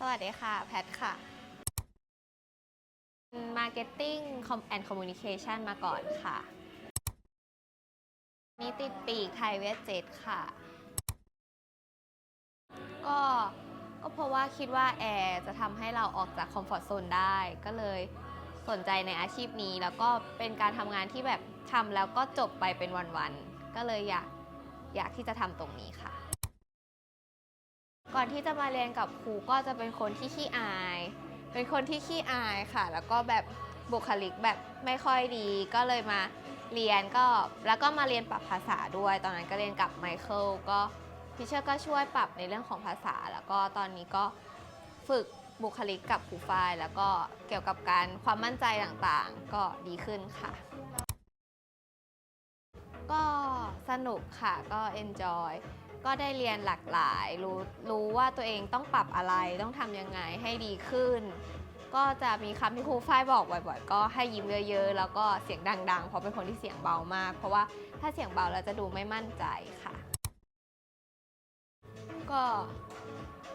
สวัสดีค่ะ แพทค่ะ Marketing and Communication มาก่อนค่ะนี่ติดปีกไทยเวสเจ็ตค่ะ ก็ก็เพราะว่าคิดว่าแอร์จะทำให้เราออกจากคอมฟอร์ทโซนได้ ก็เลยสนใจในอาชีพนี้ แล้วก็เป็นการทำงานที่แบบทำแล้วก็จบไปเป็นวันๆ ก็เลยอยากอยากที่จะทำตรงนี้ค่ะ ก่อนที่จะมาเรียนกับครูก็จะเป็นคนที่ขี้อาย เป็นคนที่ขี้อายค่ะ แล้วก็แบบบุคลิกแบบไม่ค่อยดี ก็เลยมาเรียนก็แล้วก็มาเรียนปรับภาษาด้วย ตอนนั้นก็เรียนกับไมเคิลก็พิเชอร์ก็ช่วยปรับในเรื่องของภาษา แล้วก็ตอนนี้ก็ฝึกบุคลิกกับครูฝ้ายแล้วก็เกี่ยวกับการความมั่นใจต่างๆ ก็ดีขึ้นค่ะ สนุกค่ะก็ enjoy ก็ได้เรียนหลากหลาย รู้รู้ว่าตัวเองต้องปรับอะไรต้องทำยังไงให้ดีขึ้น ก็จะมีคำที่ครูฝ้ายบอกบ่อย ๆ ก็ให้ยิ้มเยอะๆ แล้วก็เสียงดังๆ เพราะเป็นคนที่เสียงเบามาก เพราะว่าถ้าเสียงเบาแล้วจะดูไม่มั่นใจค่ะ ก็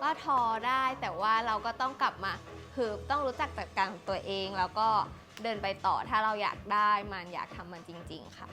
ก็ทอได้แต่ว่าเราก็ต้องกลับมาคือต้องรู้จักจัดการของตัวเอง แล้วก็เดินไปต่อถ้าเราอยากได้มันอยากทำมันจริง ๆ ค่ะ